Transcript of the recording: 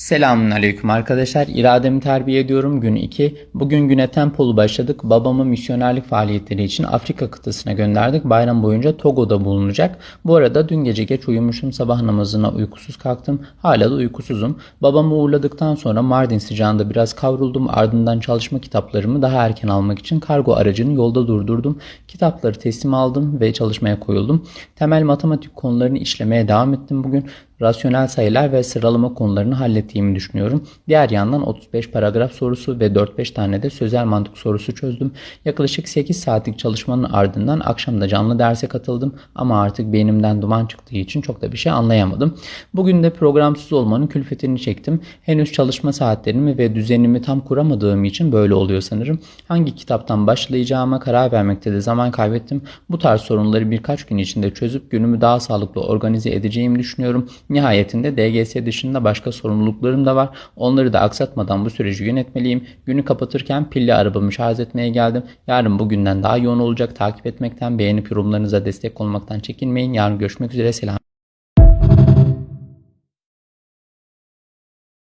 Selamünaleyküm arkadaşlar. İrademi terbiye ediyorum gün 2. Bugün güne tempolu başladık. Babamı misyonerlik faaliyetleri için Afrika kıtasına gönderdik. Bayram boyunca Togo'da bulunacak. Bu arada dün gece geç uyumuşum. Sabah namazına uykusuz kalktım. Hala da uykusuzum. Babamı uğurladıktan sonra Mardin sıcağında biraz kavruldum. Ardından çalışma kitaplarımı daha erken almak için kargo aracını yolda durdurdum. Kitapları teslim aldım ve çalışmaya koyuldum. Temel matematik konularını işlemeye devam ettim bugün rasyonel sayılar ve sıralama konularını hallettiğimi düşünüyorum. Diğer yandan 35 paragraf sorusu ve 4-5 tane de sözel mantık sorusu çözdüm. Yaklaşık 8 saatlik çalışmanın ardından akşam da canlı derse katıldım ama artık beynimden duman çıktığı için çok da bir şey anlayamadım. Bugün de programsız olmanın külfetini çektim. Henüz çalışma saatlerimi ve düzenimi tam kuramadığım için böyle oluyor sanırım. Hangi kitaptan başlayacağıma karar vermekte de zaman kaybettim. Bu tarz sorunları birkaç gün içinde çözüp günümü daha sağlıklı organize edeceğimi düşünüyorum. Nihayetinde DGS dışında başka sorumluluklarım da var. Onları da aksatmadan bu süreci yönetmeliyim. Günü kapatırken pilli arabamı şarj etmeye geldim. Yarın bugünden daha yoğun olacak. Takip etmekten, beğenip yorumlarınıza destek olmaktan çekinmeyin. Yarın görüşmek üzere. Selam.